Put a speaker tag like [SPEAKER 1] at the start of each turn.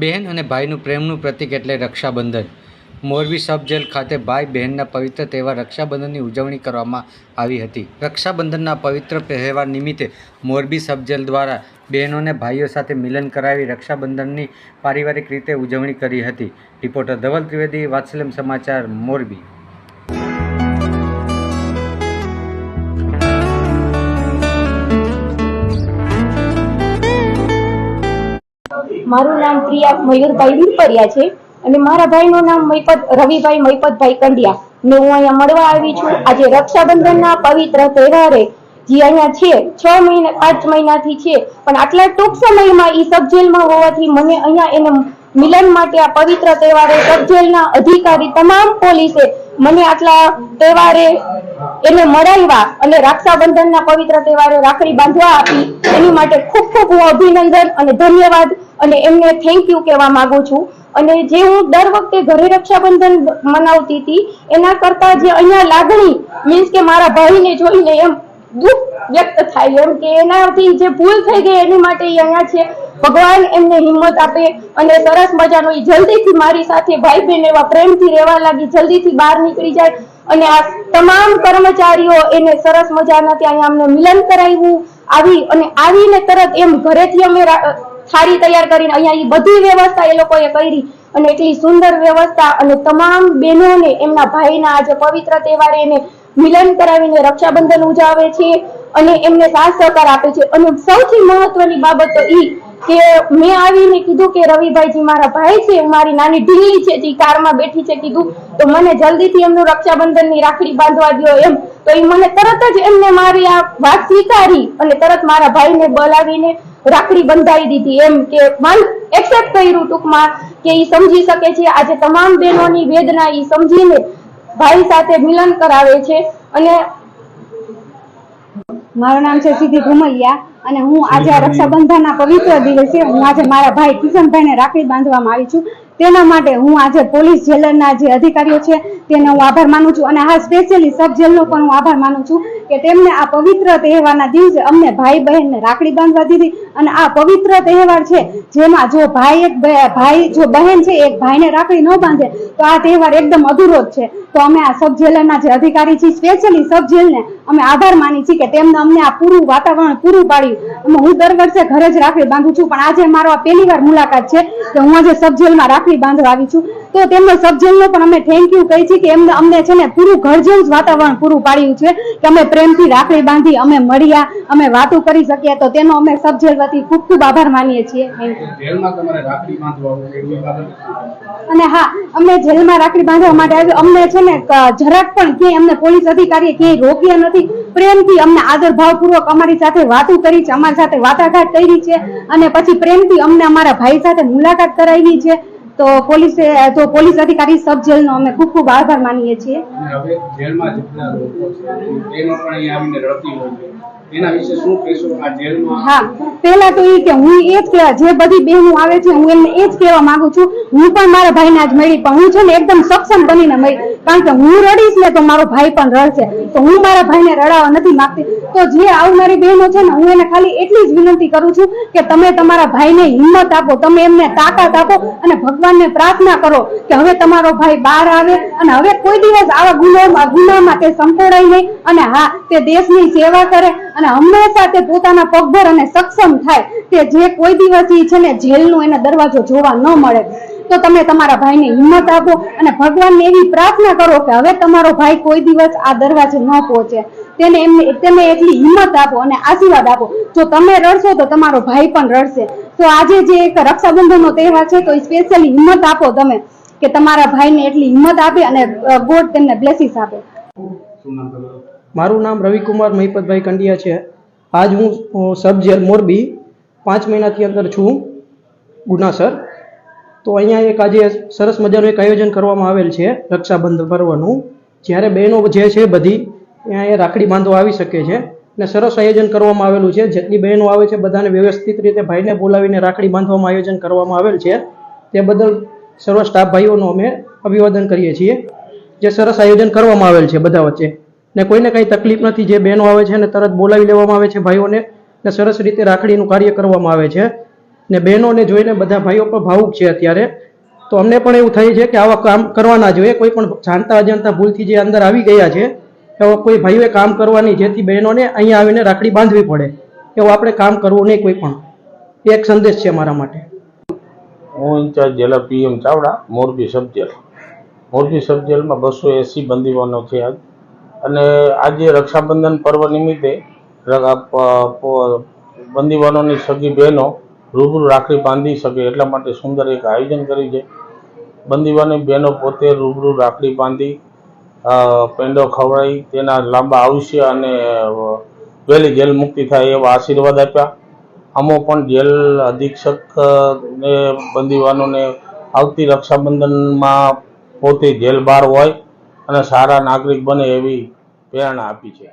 [SPEAKER 1] બહેન અને ભાઈનું પ્રેમનું પ્રતીક એટલે રક્ષાબંધન. મોરબી સબ જેલ ખાતે ભાઈ બહેનના પવિત્ર તહેવાર રક્ષાબંધનની ઉજવણી કરવામાં આવી હતી. રક્ષાબંધનના પવિત્ર તહેવાર નિમિત્તે મોરબી સબ જેલ દ્વારા બહેનોને ભાઈઓ સાથે મિલન કરાવી રક્ષાબંધનની પારિવારિક રીતે ઉજવણી કરી હતી. રિપોર્ટર ધવલ ત્રિવેદી, વાત્સલ્યમ સમાચાર, મોરબી.
[SPEAKER 2] મારું નામ પ્રિયા મયુરભાઈ વીરપરિયા છે અને મારા ભાઈનું નામ મૈપત, રવિભાઈ મૈપતભાઈ કંડિયા. ને હું અહીંયા મળવા આવી છું. આજે રક્ષાબંધનના પવિત્ર તહેવારે જે અહીંયા છે, છ મહિના, પાંચ મહિનાથી છે, પણ આટલા ટૂંક સમયમાં ઈ સબ જેલમાં હોવાથી મને અહીંયા એને મિલન માટે આ પવિત્ર તહેવારે સબ જેલના અધિકારી તમામ પોલીસે મને આટલા તહેવારે એને મળાવ્યા અને રક્ષાબંધનના પવિત્ર તહેવારે રાખડી બાંધવા આપી. એની માટે ખૂબ ખૂબ હું અભિનંદન અને ધન્યવાદ અને એમને થેન્ક યુ કહેવા માંગુ છું. અને જે હું દર વખતે ઘરે રક્ષાબંધન મનાવતી હતી, એના કરતા જે અહીંયા લાગણી મીન્સ કે મારા ભાઈને જોઈને એમ દુઃખ વ્યક્ત થાય, એમ કે એનાથી જે ભૂલ થઈ ગઈ એની માટે અહીંયા છે. ભગવાન એમને હિંમત આપે અને સરસ મજાનો એ જલ્દીથી મારી સાથે ભાઈ બહેન એવા પ્રેમથી રહેવા લાગી, જલ્દીથી બહાર નીકળી જાય. અને આ તમામ કર્મચારીઓ એને સરસ મજાના ત્યાં અમને મિલન કરાવ્યું. આવી અને આવીને તરત એમ ઘરેથી અમે થાળી તૈયાર કરીને અહીંયા એ બધી વ્યવસ્થા એ લોકોએ કરી અને એટલી સુંદર વ્યવસ્થા અને તમામ બહેનોને, એમના ભાઈના આજે પવિત્ર તહેવારે એને મિલન કરાવીને રક્ષાબંધન ઉજાવે છે અને એમને સાથ સહકાર આપે છે. અને સૌથી મહત્વની બાબત તો ઈ કે મેં આવીને કીધું કે રવિભાઈજી મારા ભાઈ છે, મારી નાની ઢીલી છે, જે કારમાં બેઠી છે કીધું, તો મને જલ્દીથી એમનું રક્ષાબંધનની રાખડી બાંધવા દો એમ. તો એ મને તરત જ એમને મારી આ વાત સ્વીકારી અને તરત મારા ભાઈને બોલાવીને રાખડી બંધાવી દીધી એમ કે મન એક્સેપ્ટ કર્યું ટૂંકમાં કે એ સમજી શકે છે. આજે તમામ બહેનોની વેદના એ સમજીને ભાઈ સાથે મિલન કરાવે છે અને
[SPEAKER 3] મારું નામ છે સિદ્ધિ ઘુમૈયા અને હું આજે આ રક્ષાબંધનના પવિત્ર દિવસે હું આજે મારા ભાઈ કિશનભાઈને રાખડી બાંધવામાં આવી છું. તેના માટે હું આજે પોલીસ જેલરના જે અધિકારીઓ છે, તેનો હું આભાર માનું છું અને હા સ્પેશિયલી સબ જેલનો પણ હું આભાર માનું છું. કે તેમને આ પવિત્ર તહેવારના દિવસે અમને ભાઈ બહેનને રાખડી બાંધવા દીધી અને આ પવિત્ર તહેવાર છે, જેમાં જો ભાઈ એક ભાઈ જો બહેન છે, એક ભાઈને રાખડી ન બાંધે, તો આ તહેવાર એકદમ અધૂરો છે. તો અમે આ સબ જેલરના જે અધિકારી છે સ્પેશિયલી સબ જેલને અમે આભાર માની છીએ કે તેમને અમને આ પૂરું વાતાવરણ પૂરું પાડ્યું. હું દર વર્ષે ઘરે જ રાખડી બાંધું છું, પણ આજે મારો આ પહેલી વાર મુલાકાત છે કે હું આજે સબ જેલમાં રાખડી બાંધવા આવી છું. તો તેમનો સબ પણ અમે થેન્ક યુ કહી છીએ કે એમને અમને છે ને પૂરું ઘર જેવું જ વાતાવરણ પૂરું પાડ્યું છે કે અમે પ્રેમથી રાખડી બાંધી અમે મળ્યા અમે વાતો કરી શક્યા. તો તેનો અમે સબજેલ વતી ખૂબ ખૂબ આભાર માનીએ છીએ. અને હા અમને જેલમાં રાખડી બાંધવા માટે આવ્યું. અમને છે ને જરાક પણ ક્યાંય અમને પોલીસ અધિકારીએ ક્યાંય રોક્યા નથી. પ્રેમથી અમને આદર ભાવપૂર્વક અમારી સાથે વાતો કરી છે અમારી સાથે વાટાઘાટ કરી છે. અને પછી પ્રેમથી અમને અમારા ભાઈ સાથે મુલાકાત કરાવી છે. તો પોલીસે તો પોલીસ અધિકારી સબ જેલનો અમે ખૂબ ખૂબ આભાર માનીએ છીએ.
[SPEAKER 4] હવે જેલમાં જેટલા લોકો છે એનો પણ અહીંયા આવીને રડતી હોય છે. એના વિશે શું કહેશો? આ જેલમાં
[SPEAKER 3] હા પહેલા તો એ કે હું એ જ જે બધી બહેનો આવે છે હું એમને એ જ કહેવા માંગુ છું. હું પણ મારા ભાઈને આજ મળી પણ હું છે ને એકદમ સક્ષમ બનીને મળી. કારણ કે હું રડીશ ને તો મારો ભાઈ પણ રડશે. તો હું મારા ભાઈને રડાવવા નથી માંગતી. તો જે આવનારી બહેનો છે ને, હું એને ખાલી એટલી જ વિનંતી કરું છું કે તમે તમારા ભાઈને હિંમત આપો, તમે એમને તાકાત આપો અને ભગવાનને પ્રાર્થના કરો કે હવે તમારો ભાઈ બહાર આવે અને હવે કોઈ દિવસ આવા ગુનામાં ગુનામાં તે સંકોડાય નહીં અને હા, તે દેશની સેવા કરે અને હંમેશા તે પોતાના પગભર અને સક્ષમ થાય. કે જે કોઈ દિવસ છે ને, જેલનો એને દરવાજો જોવા ન મળે. તો તમે તમારા ભાઈને હિંમત આપો અને ભગવાનને એવી પ્રાર્થના કરો કે હવે તમારો ભાઈ કોઈ દિવસ આ દરવાજે ન પહોંચે. તેને એમને તેને એટલી હિંમત આપો અને આશીર્વાદ આપો. જો તમે રડશો તો તમારો ભાઈ પણ રડશે. તો આજે જે એક રક્ષાબંધનનો તહેવાર છે તો સ્પેશિયલી હિંમત આપો તમે કે તમારા ભાઈને એટલી હિંમત આપે અને ગોડ તેમને બ્લેસીસ આપે.
[SPEAKER 5] મારું નામ રવિકુમાર મહિપતભાઈ કંડિયા છે. આજ હું સબ જેલ મોરબી પાંચ મહિનાથી અંદર છું. ગુનાસર તો અહીંયા એક આજે સરસ મજાનું એક આયોજન કરવામાં આવેલ છે, રક્ષાબંધન પર્વનું. જ્યારે બહેનો જે છે બધી, અહીંયા એ રાખડી બાંધવા આવી શકે છે. અને સરસ આયોજન કરવામાં આવેલું છે. જેટલી બહેનો આવે છે બધાને વ્યવસ્થિત રીતે ભાઈને બોલાવીને રાખડી બાંધવામાં આયોજન કરવામાં આવેલ છે. તે બદલ સર્વ સ્ટાફ ભાઈઓનું અમે અભિવાદન કરીએ છીએ. જે સરસ આયોજન કરવામાં આવેલ છે બધા વચ્ચે. ને કોઈને કંઈ તકલીફ નથી, જે બહેનો આવે છે ને તરત બોલાવી લેવામાં આવે છે ભાઈઓને. ને સરસ રીતે રાખડીનું કાર્ય કરવામાં આવે છે. ને બહેનોને જોઈને બધા ભાઈઓ પણ ભાવુક છે અત્યારે. તો અમને પણ એવું થાય છે કે આવા કામ કરવાના જોઈએ. કોઈ પણ જાણતા અજાણતા ભૂલથી જે અંદર આવી ગયા છે, એવા કોઈ ભાઈઓએ કામ કરવાની જેથી બહેનોને અહીંયા આવીને રાખડી બાંધવી પડે. એવું આપણે કામ કરવું નહીં કોઈ પણ. એક સંદેશ છે મારા માટે.
[SPEAKER 6] હું in charge jailer PM Chavda, Morbi સબ જેલ મોરબી સબ જેલમાં બસો એંસી બંદીવાનો છે આજ અને આજે રક્ષાબંધન પર્વ નિમિત્તે બંદીવાનોની સગી બહેનો રૂબરૂ રાખડી બાંધી શકે એટલા માટે સુંદર એક આયોજન કર્યું છે. બંદીવાની બહેનો પોતે રૂબરૂ રાખડી બાંધી પેંડો ખવડાવી, તેના લાંબા આયુષ્ય અને વહેલી જેલ મુક્તિ થાય એવા આશીર્વાદ આપ્યા. અમો પણ જેલ અધિક્ષક ને બંદીવાનોને આવતી રક્ષાબંધનમાં પોતે જેલ બહાર હોય અને સારા નાગરિક બને એવી પ્રેરણા આપી છે.